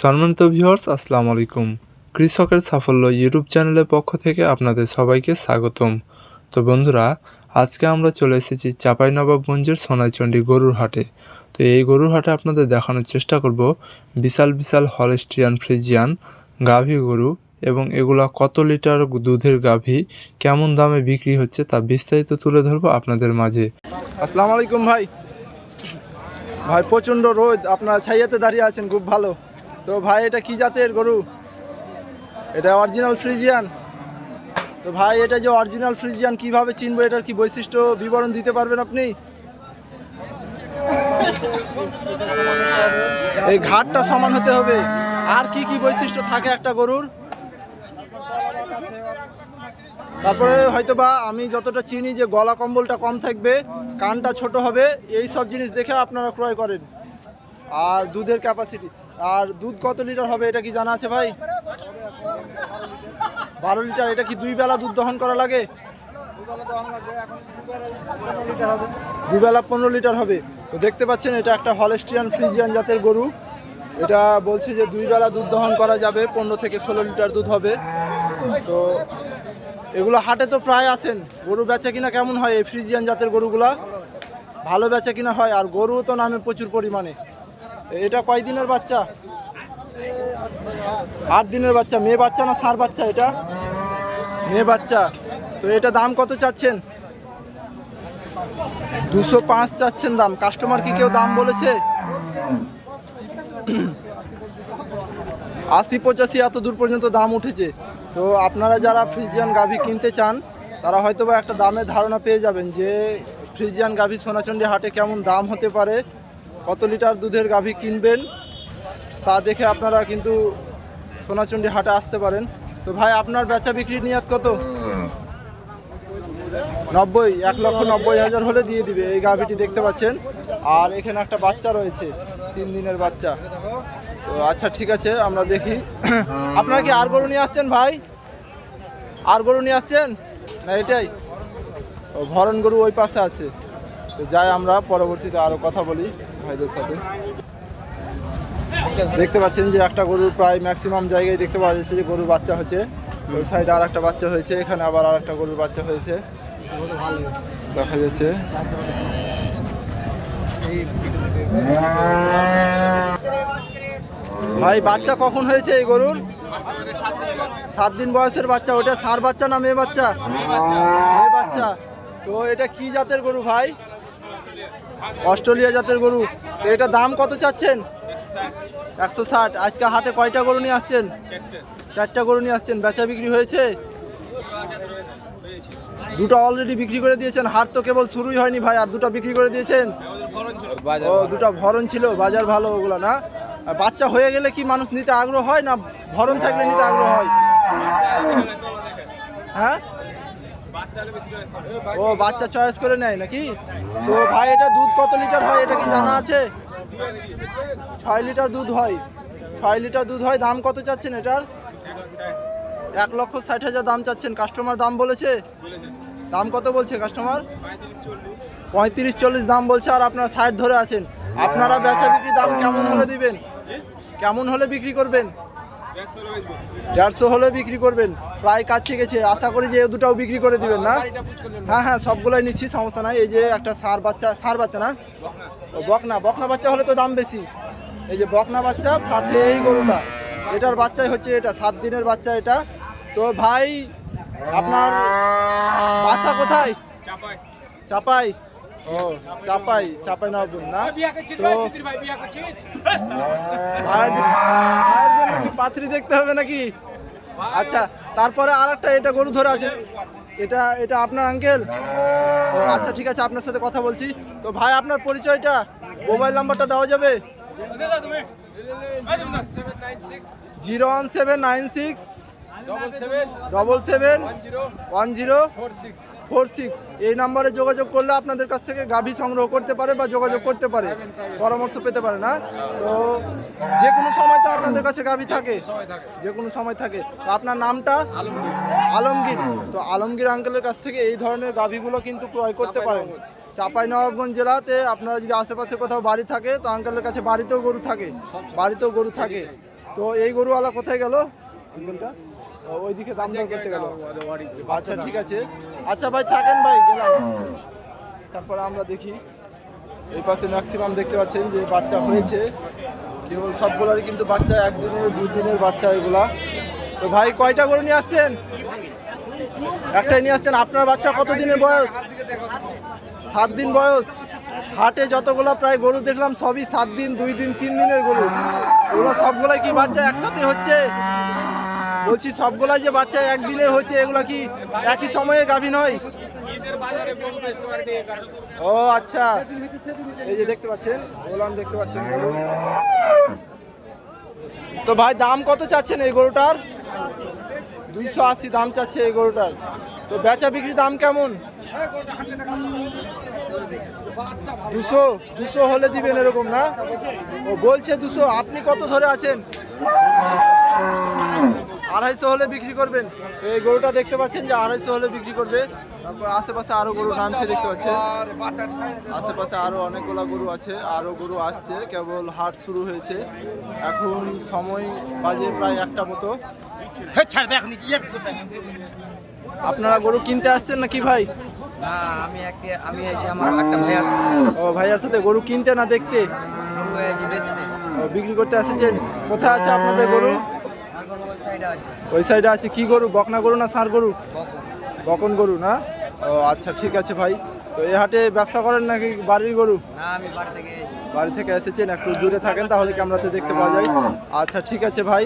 সম্মানিত ভিউয়ার্স আসসালামু আলাইকুম। কৃষকের সাফল্য ইউটিউব চ্যানেলের পক্ষ থেকে আপনাদের সবাইকে স্বাগতম। তো বন্ধুরা, আজকে আমরা চলে এসেছি চাঁপাইনবাবগঞ্জের সোনাইচন্ডী গরুর হাটে। তো এই গরুর হাটে আপনাদের দেখানোর চেষ্টা করব বিশাল বিশাল হলেস্টিয়ান ফ্রিজিয়ান গাভী গরু এবং এগুলা কত লিটার দুধের গাভী, কেমন দামে বিক্রি হচ্ছে তা বিস্তারিত তুলে ধরবো আপনাদের মাঝে। আসসালামু আলাইকুম ভাই। ভাই, প্রচণ্ড রোদ, আপনারা ছাইয়াতে দাঁড়িয়ে আছেন, খুব ভালো। তো ভাই, এটা কি জাতের গরু? এটা অরিজিনাল ফ্রিজিয়ান তো ভাই, এটা যে অরিজিনাল ফ্রিজিয়ান কীভাবে চিনবো? এটার কি বৈশিষ্ট্য, বিবরণ দিতে পারবেন আপনি? এই ঘাটটা সমান হতে হবে। আর কি কি বৈশিষ্ট্য থাকে একটা গরুর? তারপরে হয়তো বা আমি যতটা চিনি যে গলা কম্বলটা কম থাকবে, কানটা ছোট হবে, এই সব জিনিস দেখে আপনারা ক্রয় করেন। আর দুধের ক্যাপাসিটি আর দুধ কত লিটার হবে এটা কি জানা আছে ভাই? বারো লিটার, এটা কি দুই বেলা দুধ দহন করা লাগে? দুবেলা পনেরো লিটার হবে। তো দেখতে পাচ্ছেন, এটা একটা হলেস্টিয়ান ফ্রিজিয়ান জাতের গরু। এটা বলছে যে দুই বেলা দুধ দহন করা যাবে, পনেরো থেকে ষোলো লিটার দুধ হবে। তো এগুলো হাটে তো প্রায় আসেন। গরু বেচা কিনা কেমন হয় এই ফ্রিজিয়ান জাতের গরুগুলা? ভালো বেচা কিনা হয়, আর গরু তো নামে প্রচুর পরিমাণে। এটা কয় দিনের বাচ্চা? আট দিনের বাচ্চা। মেয়ে বাচ্চা না সার বাচ্চা এটা? মেয়ে বাচ্চা। তো এটা দাম কত চাচ্ছেন? দুশো পাঁচ চাচ্ছেন দাম। কাস্টমার কি কেউ দাম বলেছে? আশি পঁচাশি এত দূর পর্যন্ত দাম উঠেছে। তো আপনারা যারা ফ্রিজিয়ান গাভি কিনতে চান, তারা হয়তো একটা দামের ধারণা পেয়ে যাবেন যে ফ্রিজিয়ান গাভি সোনাচন্ডী হাটে কেমন দাম হতে পারে। কত লিটার দুধের গাভী কিনবেন তা দেখে আপনারা কিন্তু সোনাচন্ডী হাটে আসতে পারেন। তো ভাই, আপনার বেচা বিক্রির নিয়াত কত? নব্বই, এক লক্ষ নব্বই হাজার হলে দিয়ে দিবে এই গাভীটি দেখতে পাচ্ছেন। আর এখানে একটা বাচ্চা রয়েছে, তিন দিনের বাচ্চা। তো আচ্ছা ঠিক আছে, আমরা দেখি। আপনারা কি আর গরু নিয়ে আসছেন ভাই? আর গরু নিয়ে আসছেন? না এটাই? ভরণ গরু ওই পাশে আছে। তো যাই আমরা পরবর্তীতে আরও কথা বলি। ভাইদের সাথে। দেখতে পাচ্ছেন যে একটা গরুর প্রায় ম্যাক্সিমাম জায়গায় দেখতে পাওয়া যাচ্ছে যে গরুর বাচ্চা হচ্ছে ওই সাইডে আর একটা বাচ্চা হয়েছে, এখানে আবার আর একটা গরুর বাচ্চা হয়েছে। দেখা যাচ্ছে। ভাই, বাচ্চা কখন হয়েছে এই গরুর? সাত দিন বয়সের বাচ্চা, ওটা সার বাচ্চা না মেয়ে বাচ্চা? মেয়ে বাচ্চা। তো এটা কি জাতের গরু ভাই? অস্ট্রেলিয়া জাতের গরু। এটা দাম কত চাচ্ছেন? একশো ষাট। আজকে হাটে কয়টা গরু নিয়ে আসছেন? চারটা গরু নিয়ে আসছেন। বেচা বিক্রি হয়েছে? দুটো অলরেডি বিক্রি করে দিয়েছেন। হাট তো কেবল শুরুই হয়নি ভাই। আর দুটো বিক্রি করে দিয়েছেন? ও, দুটো ভরণ ছিল। বাজার ভালো ওগুলো না? বাচ্চা হয়ে গেলে কি মানুষ নিতে আগ্রহ হয় না ভরণ থাকলে নিতে আগ্রহ হয়? হ্যাঁ? ও, বাচ্চা চয়েস করে নেয় নাকি? তো ভাই, এটা দুধ কত লিটার হয়, এটা কি জানা আছে? ছয় লিটার দুধ হয়। ছয় লিটার দুধ হয়, দাম কত চাচ্ছেন এটার? এক লক্ষ ষাট হাজার দাম চাচ্ছেন। কাস্টমার দাম বলেছে? দাম কত বলছে কাস্টমার পঁয়ত্রিশ চল্লিশ দাম বলছে, আর আপনারা ষাট ধরে আছেন। আপনারা বেচা বিক্রি দাম কেমন হলে দিবেন? কেমন হলে বিক্রি করবেন? দেড়শো হলে বিক্রি করবেন। প্রায় কাছে গেছে। আশা করি যে দুটাও বিক্রি করে দিবেন না। হ্যাঁ হ্যাঁ সবগুলোই নিচ্ছি সমস্যা নাই। এই যে একটা সার বাচ্চা সার বাচ্চা না? বকনা। বকনা। বাচ্চা হলে তো দাম বেশি। এই যে বকনা বাচ্চা সাথে এই গরুটা। এটার বাচ্চাই হচ্ছে এটা সাত দিনের বাচ্চা এটা। তো ভাই আপনার বাসা কোথায়? চাপাই। ও। চাপাই চাপাই না বলুন না? তো। ভাইয়ের জন্য কি পাত্রী দেখতে হবে নাকি? আচ্ছা তারপরে আর একটা এটা গরু ধরে আছে। এটা এটা আপনার আঙ্কেল ও আচ্ছা ঠিক আছে, আপনার সাথে কথা বলছি। তো ভাই, আপনার পরিচয়টা? মোবাইল নাম্বারটা দেওয়া যাবে? Zero one seven nine six double seven one zero four six এই নাম্বারে যোগাযোগ করলে আপনাদের কাছ থেকে গাভী সংগ্রহ করতে পারে বা যোগাযোগ করতে পারে। পরামর্শ পেতে পারে না। তো যে কোনো সময় তো আপনাদের কাছে গাভী থাকে। যে কোনো সময় থাকে। তো আপনার নামটা? আলমগীর। তো আলমগীর আঙ্কেলের কাছ থেকে এই ধরনের গাভীগুলো কিন্তু ক্রয় করতে পারেন। চাপাই নবাবগঞ্জ জেলাতে আপনারা যদি আশেপাশে কোথাও বাড়ি থাকে, তো আঙ্কেলের কাছে বাড়িতেও গরু থাকে। বাড়িতেও গরু থাকে। তো এই গরুওয়ালা কোথায় গেল? আঙ্কেলটা? ওইদিকে দাম দর করতে গেল। আচ্ছা ঠিক আছে। আচ্ছা ভাই থাকেন ভাই গেলাম। তারপরে আমরা দেখি। এই পাশে ম্যাক্সিমাম দেখতে পাচ্ছেন যে বাচ্চা হয়েছে। কেবল সবগুলোরই কিন্তু বাচ্চা একদিনের দুই দিনের বাচ্চা এগুলা। তো ভাই কয়টা গরু নিয়ে আসছেন? একটাই নিয়ে আসছেন। আপনার বাচ্চা কত দিনের বয়স? সাত দিন বয়স। হাটে যতগুলো প্রায় গরু দেখলাম সবই সাত দিন দুই দিন তিন দিনের গরু। এগুলো সবগুলাই কি বাচ্চা একসাথে হচ্ছে? বলছি সবগুলাই যে বাচ্চা একদিনে হচ্ছে এগুলো কি একই সময়ে গাভীন হয় ও আচ্ছা। এই যে দেখতে পাচ্ছেন ওলান দেখতে পাচ্ছেন তো ভাই, দাম কত চাচ্ছেন এই গরুটার? দুইশো আশি দাম চাচ্ছে এই গরুটার। তো বেচা বিক্রি দাম কেমন? দুশো দুশো হলে দিবেন এরকম না? ও, বলছে দুশো, আপনি কত ধরে আছেন? আড়াইশো হলে বিক্রি করবেন। এই গরুটা দেখতে পাচ্ছেন যে আড়াইশো হলে বিক্রি করবে। তারপর আশেপাশে আরও গরু নামছে দেখতে পাচ্ছেন। আশেপাশে আরও অনেকগুলো গরু আছে আরও গরু আসছে। কেবল হাট শুরু হয়েছে। এখন সময় বাজে প্রায় একটা মতো। আপনারা গরু কিনতে আসছেন নাকি ভাই? না আমি একটা আমি এসে আমার একটা ভাইয়ার সাথে। ও ভাইয়ার সাথে গরু কিনতে না দেখতে? গরু বেচতে। ও, বিক্রি করতে আসছেন। কোথায় আছে আপনাদের গরু? ওই সাইডে আছে কি গরু? বকনা গরু না সার গরু? বকন। গরু না? ও আচ্ছা ঠিক আছে ভাই। তো এই হাটে ব্যবসা করেন নাকি বাড়ির গরু? বাড়ি থেকে বাড়ি থেকে এসেছেন একটু দূরে থাকেন তাহলে ক্যামেরাতে দেখতে পাওয়া যায়। আচ্ছা ঠিক আছে ভাই।